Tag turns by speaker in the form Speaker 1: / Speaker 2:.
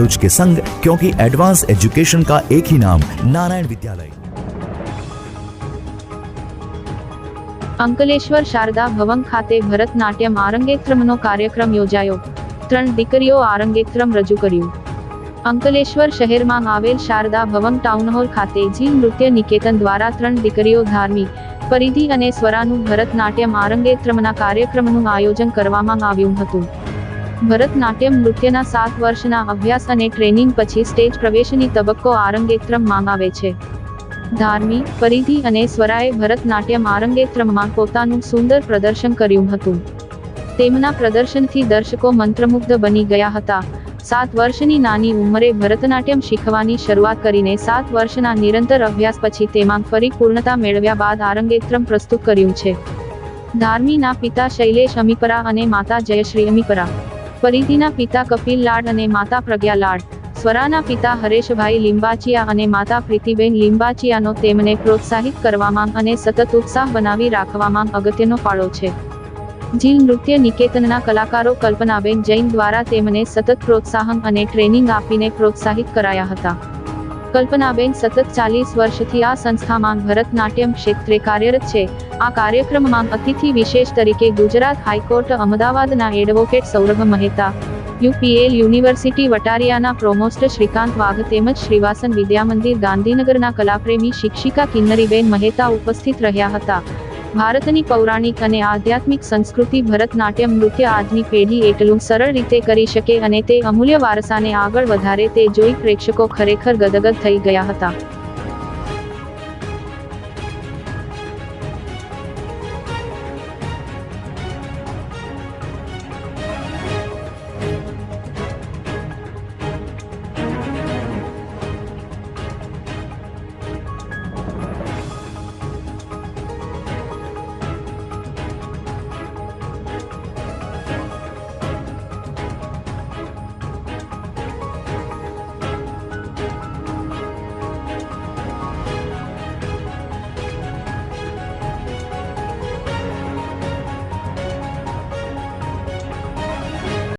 Speaker 1: भरूच के संग क्योंकि एडवांस एजुकेशन का एक ही नाम नारायण विद्यालय
Speaker 2: અંકલેશ્વર શારદા ભવન ખાતે ભરતનાટ્યમ આરંગેત્રમનો કાર્યક્રમ યોજાયો ત્રણ દીકરીઓ આરંગેત્રમ રજૂ કર્યું અંકલેશ્વર શહેરમાં આવેલ શારદા ભવન ટાઉન હોલ ખાતે જી નૃત્ય નિકેતન દ્વારા ત્રણ દીકરીઓ ધાર્મી પરિધિ અને સ્વરાનું ભરતનાટ્યમ આરંગેત્રમના કાર્યક્રમનું આયોજન કરવામાં આવ્યું હતું ભરતનાટ્યમ નૃત્યના સાત વર્ષના અભ્યાસ અને ટ્રેનિંગ પછી સ્ટેજ પ્રવેશની તબક્કો આરંગેત્રમ માંગાવે છે. ધાર્મી પરિધિ અને સ્વરાએ ભરતનાટ્યમ આરંગેત્રમમાં પોતાનું સુંદર પ્રદર્શન કર્યું હતું. તેમના પ્રદર્શનથી દર્શકો મંત્રમુગ્ધ બની ગયા હતા. સાત વર્ષની નાની ઉંમરે ભરતનાટ્યમ શીખવાની શરૂઆત કરીને સાત વર્ષના નિરંતર અભ્યાસ પછી તેમાં ફરી પૂર્ણતા મેળવ્યા બાદ આરંગેત્રમ પ્રસ્તુત કર્યું છે. ધાર્મીના પિતા શૈલેષ અમીપરા અને માતા જયશ્રી અમીપરા. પરિધિના પિતા કપિલ લાડ અને માતા પ્રજ્ઞા લાડ. સ્વરાના પિતા હરેશભાઈ લિંબાચિયા અને માતા પ્રીતિબેન લિંબાચિયાનો તેમને પ્રોત્સાહિત કરવામાં અને સતત ઉત્સાહ બનાવી રાખવામાં અગત્યનો ફાળો છે. જીલ નૃત્ય નિકેતનના કલાકારો કલ્પનાબેન જૈન દ્વારા તેમને સતત પ્રોત્સાહન અને ટ્રેનિંગ આપીને પ્રોત્સાહિત કરાયા હતા. કલ્પનાબેન સતત ચાલીસ વર્ષથી આ સંસ્થામાં ભરતનાટ્યમ ક્ષેત્રે કાર્યરત છે. આ કાર્યક્રમમાં અતિથિ વિશેષ તરીકે ગુજરાત હાઈકોર્ટ, અમદાવાદના advocate Saurabh Mehta, UPL university વટારિયાના પ્રોમોસ્ટ શ્રીકાંત વાઘ તેમજ શ્રીવાસન વિદ્યામંદિર ગાંધીનગરના કલાપ્રેમી શિક્ષિકા કિન્નરીબેન મહેતા ઉપસ્થિત રહ્યા હતા. ભારતની પૌરાણિક અને આધ્યાત્મિક સંસ્કૃતિ ભરતનાટ્યમ, નૃત્ય આજની પેઢી એટલું સરળ રીતે કરી શકે અને તે અમૂલ્ય વારસાને આગળ વધારે તે જોઈ પ્રેક્ષકો ખરેખર ગદગદ થઈ ગયા હતા.